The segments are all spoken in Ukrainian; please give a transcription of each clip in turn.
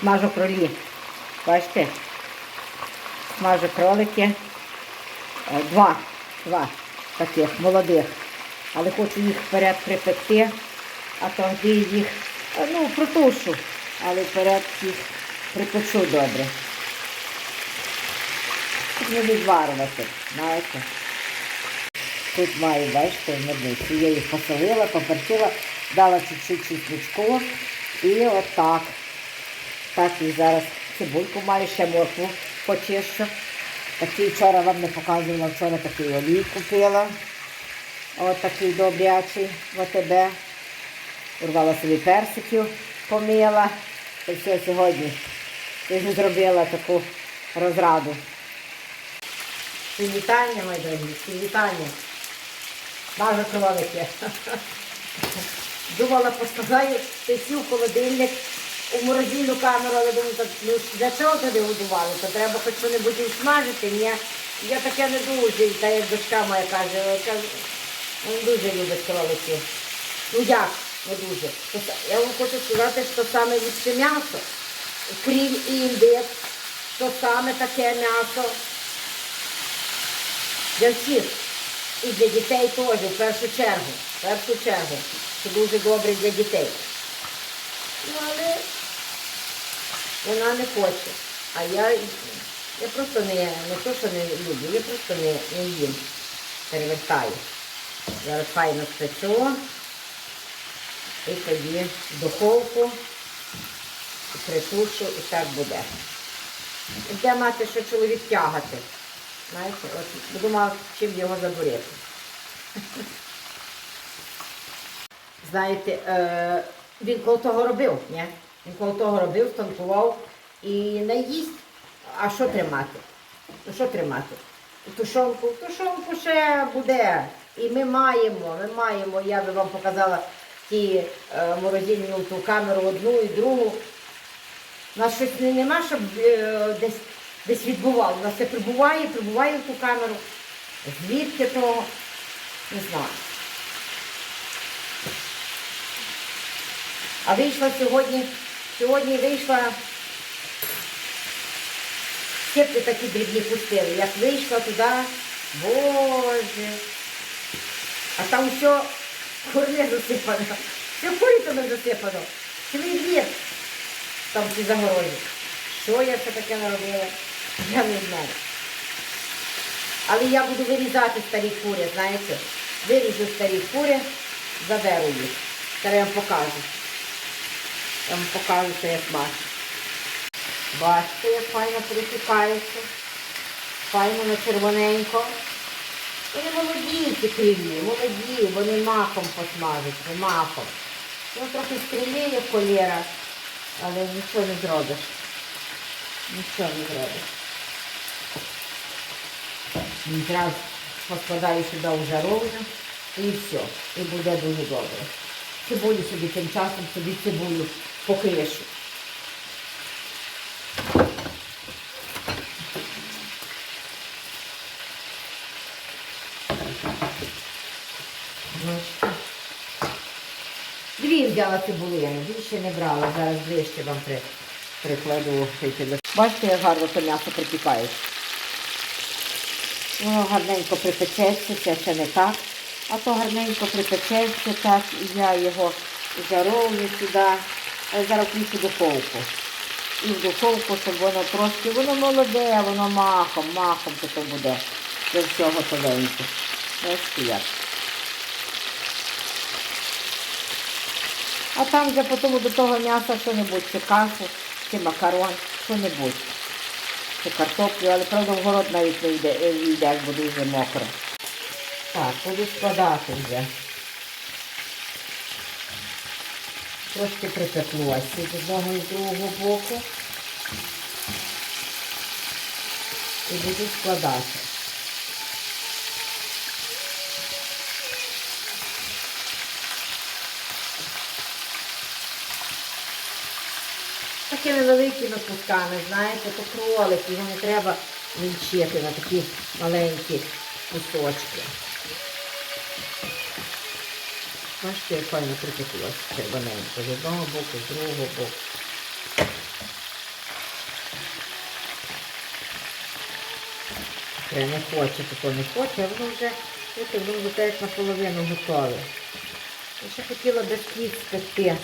Смажу кролі. Бачите? Смажу кролики. Е, Два. Два таких молодих. Але хочу їх вперед припекти, а тоді їх, е, ну, протушу, але вперед їх припечу добре. Не відварювати, знаєте. Тут маю, бачите, медицю. Я їх посолила, поперчила, дала чуть-чуть чесночку і отак. Так і зараз цибульку маю, ще моркву почищу. Такий вчора вам не показувала, вчора такий олій купила. Ось такий добрячий в ОТБ. Урвала собі персиків, помила. І все сьогодні ж зробила таку розраду. Всі вітання, мої дорогі, всі вітання. Бажа кролики. Думала, поставляю печу в холодильник у морозильну камеру, але думаю, так, ну для чого туди годували? Треба хоч що-небудь їм смажити. Ні, я таке не дуже, та як дочка моя каже, каже, він дуже любить кроликів. Ну як, не дуже. Я вам хочу сказати, що саме ліпше м'ясо, крім індик, то саме таке м'ясо для всіх. І для дітей теж, в першу чергу. В першу чергу. Це дуже добре для дітей. Ну, але вона не хоче. А я, я просто не, не то, що не люблю, я просто не, не їм. Перевертаю. Зараз файно спечу. І тоді духовку притушу і так буде. Де мати, що чоловік тягати. Знаєте, от буду мав чим його забурити. Знаєте, е, він коло того робив, ні? Він коло того робив, станкував і не їсть. А що тримати? Ну що тримати? Тушонку, тушонку ще буде. І ми маємо, ми маємо, я би вам показала ті е, морозильну ту камеру одну і другу. У нас щось не, нема, щоб е, десь, десь відбувало. У нас все прибуває, прибуває в ту камеру. Звідки того? Не знаю. А вийшла сьогодні, сьогодні вийшла, сітки такі дрібні пустили. Як вийшла туди, боже. А там все курне засипано. Все курицями засипано. Цілий двір там ці загорожі. Що я це таке наробила? Я не знаю. Але я буду вирізати старі кури, знаєте. Виріжу старі кури, заберу їх. Зараз я вам покажу. Я вам покажу, що я смачу. Бачите, як файно припікається. Файно на червоненько. Вони молоді ці крилі, молоді, вони махом посмажаться, махом. Ну трохи стріліє колєра, але нічого не зробиш. Нічого не зробиш. Зараз поскладаю сюди в жаровню і все. І буде дуже добре. Цибулю собі тим часом собі цибулю покришу. Дві взяла цибулини, більше не брала. Зараз ближче вам при, прикладу. Бачите, як гарно то м'ясо припікає. Воно гарненько припечеться, це ще не так. А то гарненько припечеться, так, і я його заровлю сюди. Я зараз включу духовку. І в духовку, щоб воно трошки, воно молоде, воно махом, махом то буде. Це все готовеньке. Бачите як. А там вже потім до того м'яса що-небудь, чи кашу, чи макарон, що-небудь. Чи картоплю, але правда в город навіть не йде, е, йде, буде вже мокро. Так, буду складати вже. Трошки припеклося з одного і з другого боку. І буду складати. Такими великими кусками, знаєте, то кролик, його не треба вінчити на такі маленькі кусочки. Бачите, як файно притеклося червоненько. З одного боку, з другого боку. Е, не хоче, тако не хоче, а воно вже, це воно вже так наполовину готове. Я ще хотіла десь спекти.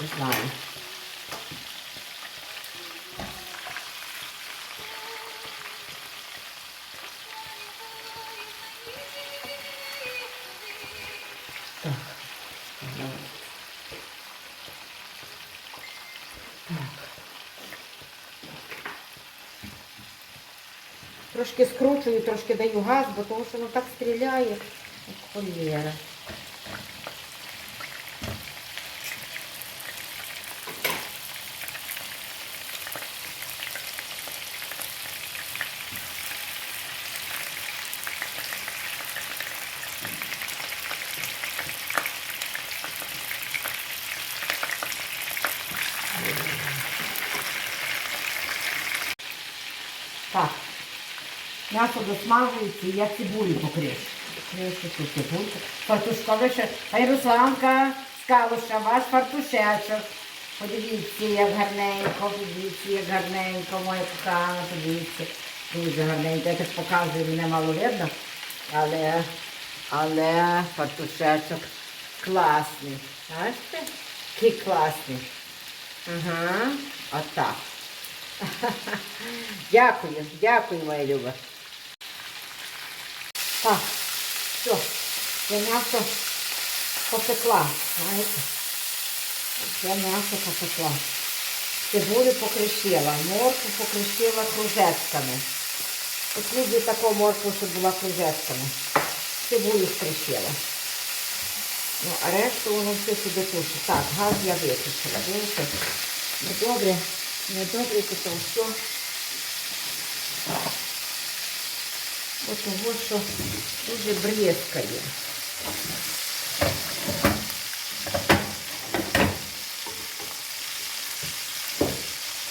Не знаю. Трошки скручую, трошки даю газ, бо тому що воно так стріляє. як Холєра. М'ясо досмажується, і я цибулю цибульку. Фартушка лише. Хай Русланка з Калуша, ваш фартушечок. Подивіться, як гарненько, подивіться, як гарненько, моя кохана, подивіться. Дуже гарненько. Я так показую, мене мало видно. Але, але фартушечок класний. Бачите? Який класний. Ага, отак. Дякую, дякую, моя Люба. Так, все, я м'ясо попекла, знаєте. Я м'ясо попекла. Цибулю покришила, морку покришила кружечками. От люблю таку морку, щоб була кружечками. Цибулю скришила. Ну, а решту воно все сюди тушить. Так, газ я виключила. Бачите? Недобре, недобре це все. Того, що дуже брезкає.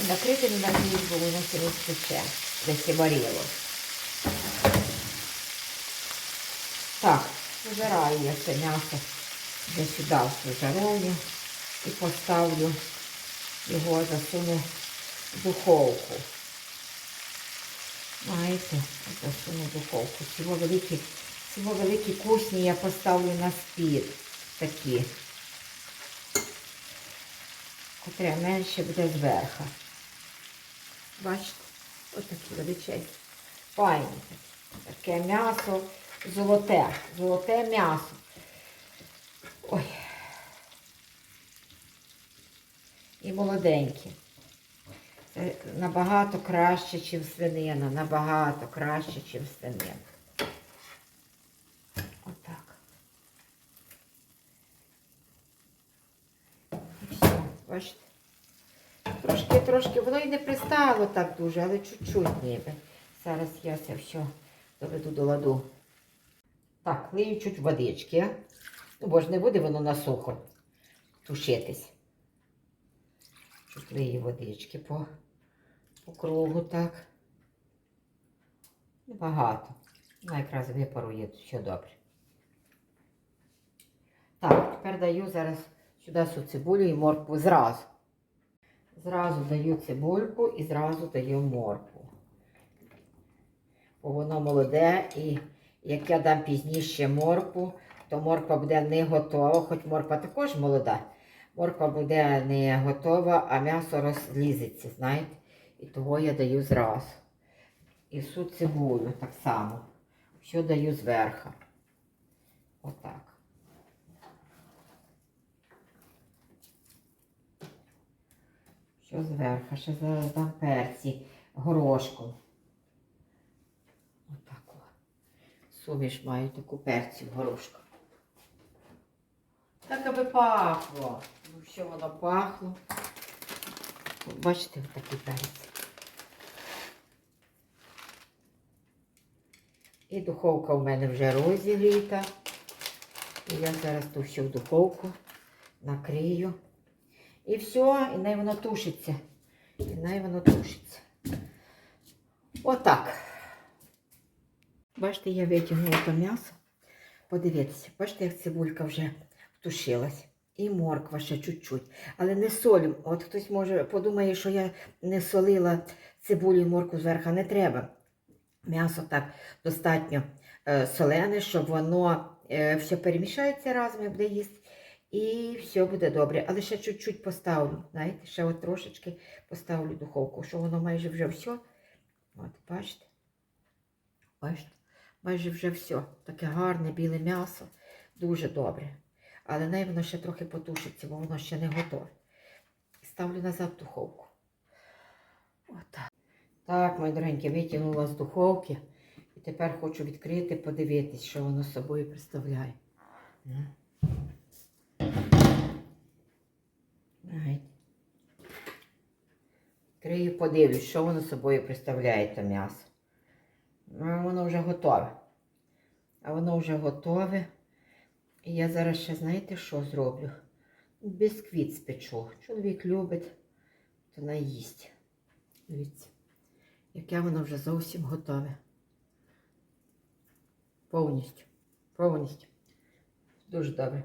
Накрити не надіюсь, воно все не спече, десь варило. Так, зажираю я це м'ясо вже сюди в жаровню і поставлю його, засуну в духовку. Знаєте, засуну в духовку. Цього великі, цього великі кусні я поставлю на спід такі. Котре менше буде зверху. Бачите? Ось такі величезні. Файні. Таке м'ясо золоте. Золоте м'ясо. Ой. І молоденькі. Це набагато краще, ніж свинина. Набагато краще, ніж свинина. Отак. І все, бачите? Трошки, трошки, воно і не пристало так дуже, але чуть-чуть ніби. Зараз я це все доведу до ладу. Так, лию чуть водички. Ну, бо ж не буде воно на сухо тушитись. Чуть лию водички по, по кругу так. Небагато. Ну, якраз випарує, все добре. Так, тепер даю зараз сюди всю цибулю і моркву зразу. Зразу даю цибульку і зразу даю моркву. Бо воно молоде і як я дам пізніше моркву, то морква буде не готова, хоч морква також молода. Морква буде не готова, а м'ясо розлізеться, знаєте. І того я даю зразу. І всю цибулю так само. Що даю зверху. Отак. Що зверху? Ще зараз дам перці горошком. Отак. о. Суміш маю таку перцю горошку. Так аби пахло. Ну, що воно пахло. Бачите, такий перець. І духовка у мене вже розігріта. І я зараз ту всю духовку накрию. І все, і най воно тушиться. І най воно тушиться. Отак. Бачите, я витягнула то м'ясо. Подивіться, бачите, як цибулька вже втушилась. І морква ще чуть-чуть. Але не солю. От хтось може подумає, що я не солила цибулю і морку зверху. Не треба. М'ясо так достатньо е, солене, щоб воно е, все перемішається разом і буде їсти. І все буде добре. Але ще чуть-чуть поставлю. Знаєте, ще от трошечки поставлю духовку, що воно майже вже все. От, бачите? Бачите? Майже вже все. Таке гарне біле м'ясо. Дуже добре. Але най воно ще трохи потушиться, бо воно ще не готове. Ставлю назад в духовку. Отак. Так, мої доренькі, витягнула з духовки. І тепер хочу відкрити, подивитись, що воно собою представляє. Відкрию, подивлюсь, що воно собою представляє те м'ясо. Ну, воно вже готове. А воно вже готове. І я зараз ще, знаєте, що зроблю? Бісквіт спечу. Чоловік любить, то наїсть. Дивіться, яке воно вже зовсім готове. Повністю. Повністю. Дуже добре.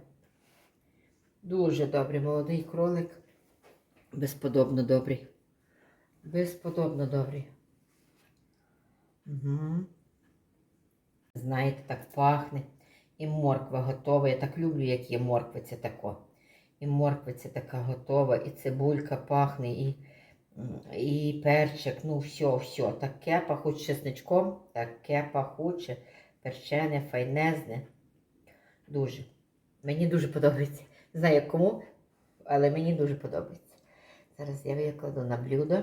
Дуже добре. Молодий кролик. Безподобно добрий. Безподобно добрий. Угу. Знаєте, так пахне. І морква готова. Я так люблю, як є морква, це тако. І морква це така готова, і цибулька пахне, і, і перчик, ну все, все. Таке пахуче чесничком, таке пахуче, перчене, файнезне. Дуже. Мені дуже подобається. Не знаю, як кому, але мені дуже подобається. Зараз я викладу на блюдо.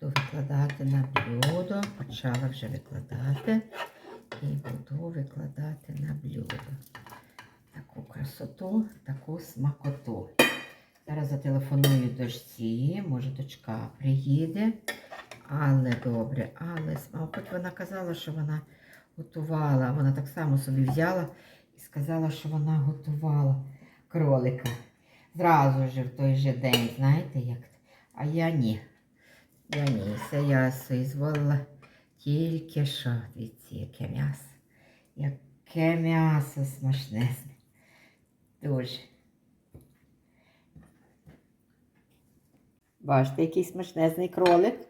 Буду викладати на блюдо. Почала вже викладати. І буду викладати на блюдо. Таку красоту, таку смакоту. Зараз зателефоную дочці, може дочка приїде. Але добре, але хоч вона казала, що вона готувала. Вона так само собі взяла і сказала, що вона готувала кролика. Зразу ж в той же день, знаєте як? А я ні. Я ні, це я соізволила тільки що. Дивіться, яке м'ясо. Яке м'ясо смачне. Дуже. Бачите, який смачнезний кролик.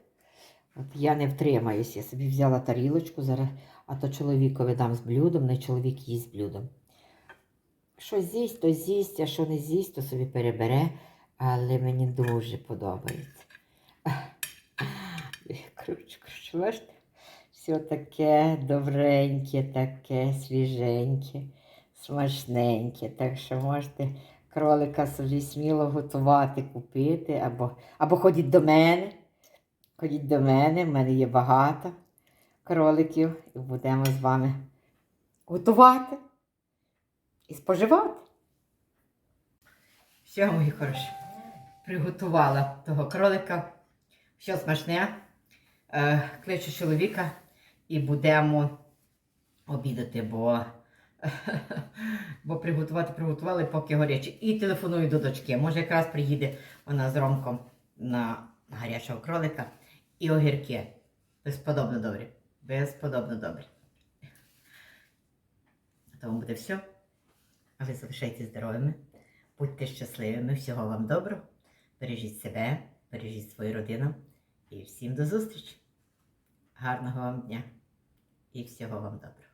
От я не втримаюсь, я собі взяла тарілочку зараз, а то чоловікові дам з блюдом, не чоловік їсть блюдом. Що з'їсть, то з'їсть, а що не з'їсть, то собі перебере, але мені дуже подобається. Кручу, кручу, бачите? Все таке добреньке, таке свіженьке, смачненьке. Так що можете кролика собі сміло готувати, купити, або, або ходіть до мене. Ходіть до мене, в мене є багато кроликів, і будемо з вами готувати і споживати. Все, мої хороші, приготувала того кролика. Все смачне. Е, кличу чоловіка і будемо обідати, бо, бо приготувати приготували, поки гаряче. І телефоную до дочки. Може, якраз приїде вона з ромком на гарячого кролика і огірки. Безподобно добрі. Безподобно добрі. На тому буде все. А ви залишайтесь здоровими, будьте щасливими, всього вам доброго. Бережіть себе, бережіть свою родину. І всім до зустрічі. Гарного вам дня і всього вам доброго.